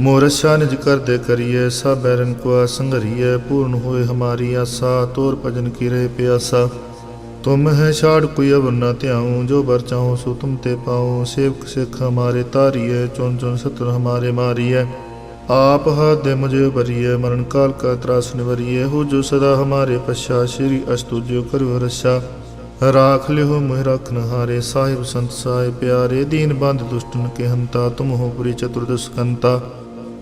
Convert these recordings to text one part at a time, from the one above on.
ਮੋਰਸ਼ਾ ਨਿਜ ਕਰਦੇ ਕਰੀਏ, ਸਭ ਬੈਰਨ ਕੋ ਸੰਗਰੀਏ ਪੂਰਨ ਹੋਏ ਹਮਾਰੀ ਆਸਾ, ਤੋਰ ਭਜਨ ਕੀ ਰਹੇ ਪਿਆਸਾ। ਤੁਮ ਹੈ ਛਾੜ ਕੋਈ ਅਵਰ ਨਾ ਧਿਆਉ, ਜੋ ਬਰ ਚਾਹੋ ਸੋ ਤੁਮ ਤੇ ਪਾਉ। ਸੇਵਕ ਸਿੱਖ ਹਮਾਰੇ ਤਾਰੀਏ ਚੁਨ ਚੁਨ ਸਤਰ ਹਮਾਰੇ ਮਾਰੀਏ। ਆਪ ਹੱਥ ਦੇ ਮੁਝੇ ਬਰੀਏ ਮਰਨ ਕਾਲ ਕਾ ਤਰਾਸ ਨਿਵਰੀਏ। ਹੋ ਜੋ ਸਦਾ ਹਮਾਰੇ ਪਛਾ, ਸ਼੍ਰੀ ਅਸਤੁਜਿਓ ਕਰੋ ਰਸ਼ਾ ਰਾਖ ਲਿਓ ਮੋਹਿ ਰਖਨ ਹਾਰੇ ਸਾਹਿਬ ਸੰਤ ਸਾਹਿਬ ਪਿਆਰੇ। ਦੀਨ ਬੰਦ ਦੁਸ਼ਟਨ ਕੇ ਹੰਤਾ, ਤੁਮ ਹੋ ਪੁਰੀ ਚਤੁਰਦਸ਼ਕੰਤਾ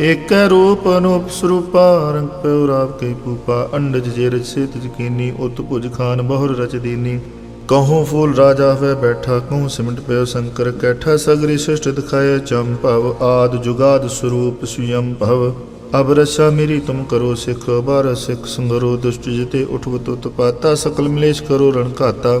ਏਕੈ ਰੂਪ ਅਨੂਪ ਸਰੂਪਾ, ਰੰਗ ਪਉ ਰਾਵ ਕੈ ਪੂਪਾ, ਅੰਡਜ ਜੇ ਰਚ ਸੇਤ ਜਕੀਨੀ ਉਤ ਭੁਜ ਖਾਨ ਬਹੁਰ ਰਚ ਦੀਨੀ। ਕਹੂੰ ਫੂਲ ਰਾਜਾ ਹੋਏ ਬੈਠਾ, ਕਹੂੰ ਸਿਮਟ ਪਿਓ ਸ਼ੰਕਰ ਕੈਠਾ, ਸਗਰੀ ਸ੍ਰਿਸ਼ਟ ਦਿਖਾਏ ਭਵ, ਆਦ ਜੁਗਾਦ ਸਰੂਪ ਸੁਯੰ ਭਵ। ਅਬ ਰਸਾ ਮੇਰੀ ਤੁਮ ਕਰੋ ਸਿਖ ਬਾਰ ਸਿਖ ਸੰਗਰੋ ਦੁਸ਼ਟ ਜਿਤੇ ਉਠਵਤ ਉਤਪਾਤਾ ਸਕਲ ਮਲੇਸ਼ ਕਰੋ ਰਣ ਘਾਤਾ।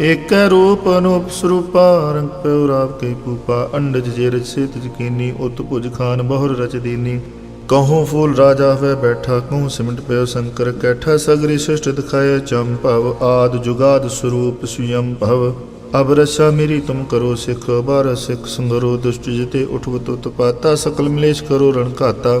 ਏਕੈ ਰੂਪ ਅਨੂਪ ਸਰੂਪਾ ਰੰਗ ਪਿਉ ਰਾਵ ਕੇ ਪੂਪਾ ਅੰਡਜ ਜੇ ਰਚ ਸੇਤ ਜਕੀਨੀ ਉਤ ਭੁਜ ਖਾਨ ਬਹੁਰ ਰਚ ਦੀਨੀ। ਕਹੂੰ ਫੂਲ ਰਾਜਾ ਹੋਇ ਬੈਠਾ ਕਹੂੰ ਸਿਮਟ ਪਿਓ ਸ਼ੰਕਰ ਕੈਠਾ, ਸਗਰੀ ਸ੍ਰਿਸ਼ਟ ਦਿਖਾਏ ਭਵ, ਆਦ ਜੁਗਾਦ ਸਰੂਪ ਸੁਯੰ ਭਵ। ਅਬ ਰਸਾ ਮੇਰੀ ਤੁਮ ਕਰੋ ਸਿਖ ਬਾਰ ਸਿਖ ਸੰਗਰੋ, ਦੁਸ਼ਟ ਜਿਤੇ ਉਠਵਤ ਉਤਪਾਤਾ ਸਕਲ ਮਲੇਸ਼ ਕਰੋ ਰਣ ਘਾਤਾ।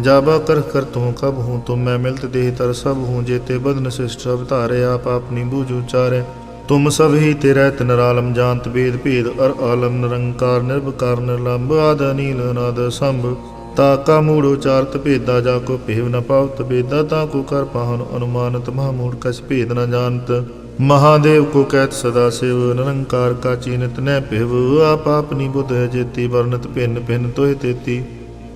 ਜਾਬਾ ਕਰ ਕਰ ਤੂੰ ਕਬ ਹੂੰ ਤੁਮ ਮੈਂ ਮਿਲਤ ਦੇਹ ਤਰ ਸਭ ਹੂੰ ਜੇਤੇ ਬਦਨ ਸਿਸ਼ਟ ਸਭ ਧਾਰੇ, ਆਪ ਆਪਣੀ ਬੂਝ ਉਚਾਰੇ ਤੁਮ ਸਭ ਹੀ ਤੇਰਾ ਤਨਰਾਲਮ ਜਾਣਤ ਬੇਦ ਭੇਦ, ਅਰ ਆਲਮ ਨਿਰੰਕਾਰ ਨਿਰਭਕਾਰ ਨਿਰਲੰਭ, ਆਦ ਨੀਲ ਨਾਦ ਸੰਭ। ਤਾ ਕਾ ਮੂੜ ਉਚਾਰਤ ਭੇਦਾ, ਜਾ ਕੋ ਭੇਵ ਨ ਪਾਵਤ ਬੇਦਾ ਤਾ ਕੋ ਕਰ ਪਾਹਨ ਅਨੁਮਾਨਤ, ਮਹਾ ਮੂੜ ਕਛ ਭੇਦ ਨ ਜਾਣਤ। ਮਹਾਦੇਵ ਕੋ ਕਹਿਤ ਸਦਾ ਸਿਵ, ਨਿਰੰਕਾਰ ਕਾ ਚੀਨਤ ਨੈ ਭਿਵ, ਆਪ ਆਪਨੀ ਬੁੱਧ ਜੇਤੀ ਵਰਨਤ ਭਿੰਨ ਭਿੰਨ ਤੋਹਿ ਤੇਤੀ।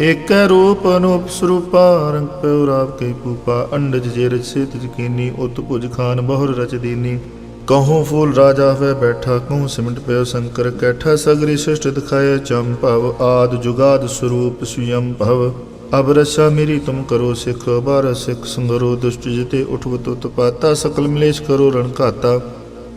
ਏਕੈ ਰੂਪ ਅਨੂਪ ਸਰੂਪਾ, ਰੰਗ ਪਿਉ ਰਾਵ ਕੇ ਪੂਪਾ, ਅੰਡਜ ਜੇ ਰਚ ਸੇਤ ਜਕੀਨੀ ਉਤ ਭੁਜ ਖਾਨ ਬਹੁਰ ਰਚ ਦੀਨੀ। ਕਹੂੰ ਫੂਲ ਰਾਜਾ ਹੋਏ ਬੈਠਾ, ਕਹੂੰ ਸਿਮਟ ਪਿਓ ਸ਼ੰਕਰ ਕੈਠਾ, ਸਗਰੀ ਸ੍ਰਿਸ਼ਟ ਦਿਖਾਏ ਚੰਪਵ ਆਦ ਜੁਗਾਦ ਸਰੂਪ ਸੁਯੰ ਭਵ। ਅਬ ਰਸਾ ਮੇਰੀ ਤੁਮ ਕਰੋ ਸਿਖ ਬਾਰ ਸਿਖ ਸੰਗਰੋ, ਦੁਸ਼ਟ ਜਿਤੇ ਉਠਵ ਉਠਵਤ ਪਾਤਾ, ਸਕਲ ਮਲੇਸ਼ ਕਰੋ ਰਣ ਘਾਤਾ।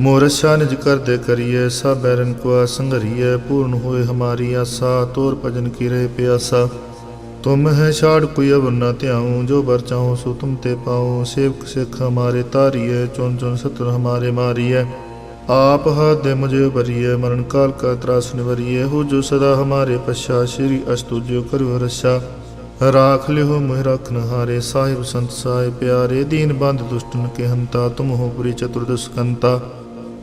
ਮੋਰਸ਼ਾ ਨਿਜ ਕਰਦੇ ਕਰੀਏ ਸਭ ਬੈਰਨ ਕੋ ਸੰਘਰੀਏ, ਪੂਰਨ ਹੋਏ ਹਮਾਰੀ ਆਸਾ, ਤੋਰ ਭਜਨ ਕੀਰੇ ਪਿਆਸਾ। ਤੁਮ ਹੈ ਛਾੜ ਕੋਈ ਅਵਰ ਨਾ ਧਿਆਉ, ਜੋ ਬਰ ਚਾਹੋ ਸੋ ਤੁਮ ਤੇ ਪਾਉ। ਸੇਵਕ ਸਿੱਖ ਹਮਾਰੇ ਤਾਰੀਏ, ਚੁਣ ਚੁਣ ਸਤਰ ਹਮਾਰੇ ਮਾਰੀਏ। ਆਪ ਹਾਦੇ ਮੁਝੇ ਬਰੀਏ ਮਰਨ ਕਾਲ ਕਾ ਤਰਾਸ ਨਿਵਰੀਏ। ਹੋ ਜੋ ਸਦਾ ਹਮਾਰੇ ਪਛਾ, ਸ਼੍ਰੀ ਅਸਤੁ ਜੋ ਕਰੋ ਰਸਾ ਰਾਖ ਲਿਓ ਮੋਹਿ ਰਖਨ ਹਾਰੇ ਸਾਹਿਬ ਸੰਤ ਸਾਹਿਬ ਪਿਆਰੇ। ਦੀਨ ਬੰਦ ਦੁਸ਼ਟਨ ਕੇ ਹੰਤਾ, ਤੁਮ ਹੋ ਪੁਰੀ ਚਤੁਰਦਸ਼ ਕੰਤਾ